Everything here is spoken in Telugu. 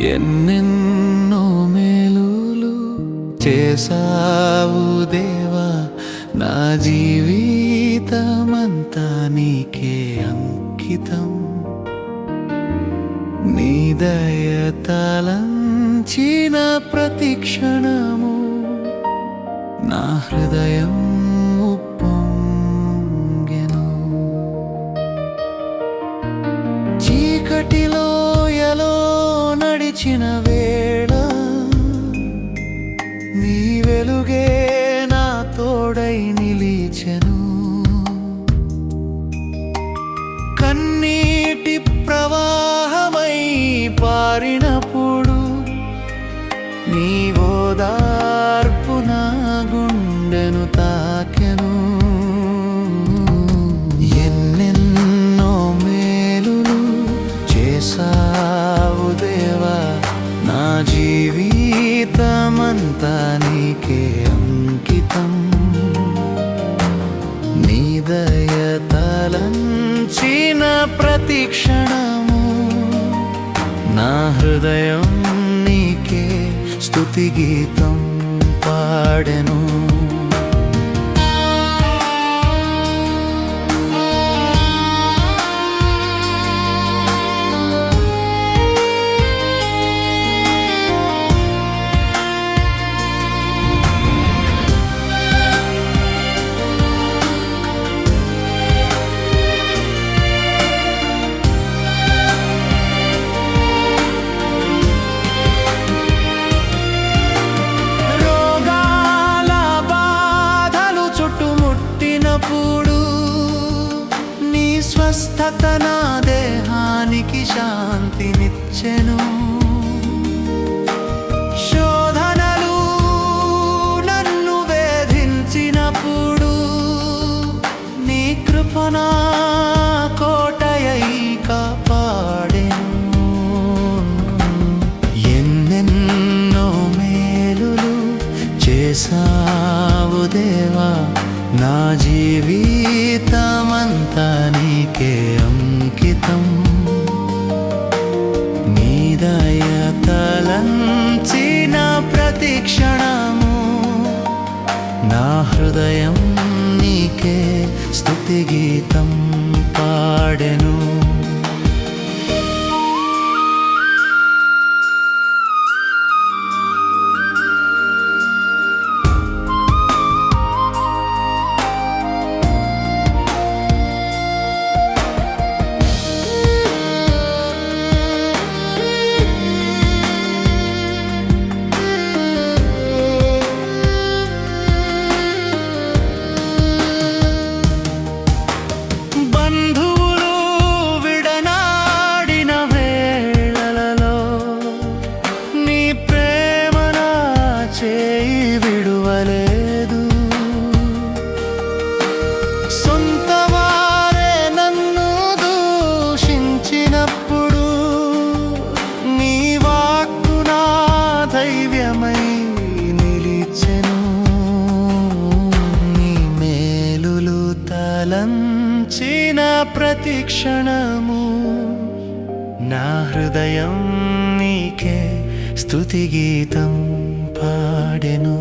ఎన్నెన్నో మేలులు చేసావు దేవా. నా జీవితమంతా నీకే అంకితం. నీ దయతలంచిన ప్రతి క్షణము నా హృదయం నడిచిన వేళ నీ వెలుగే నా తోడై నిలిచెను. కన్నీటి ప్రవాహమై పారినప్పుడు నీ ఓదా అంతా నీకే అంకితం. నీ దయతలంచిన ప్రతి క్షణము నా హృదయం నీకే స్తుతి గీతం పాడెను. స్వస్థత నా దేహానికి శాంతినిచ్చెను. శోధనలు నన్ను వేధించినప్పుడు నీ కృపనా కోటయై కాపాడెను. ఎన్నెన్నో మేలులు చేసావు దేవా నా జీవీ నీకే అంకితం. నీ దయతలంచిన ప్రతి క్షణము. నా హృదయం నీకే స్థుతి గీతం పాడెను. ప్రతి క్షణము నా హృదయం నీకే స్తుతి గీతం పాడెను.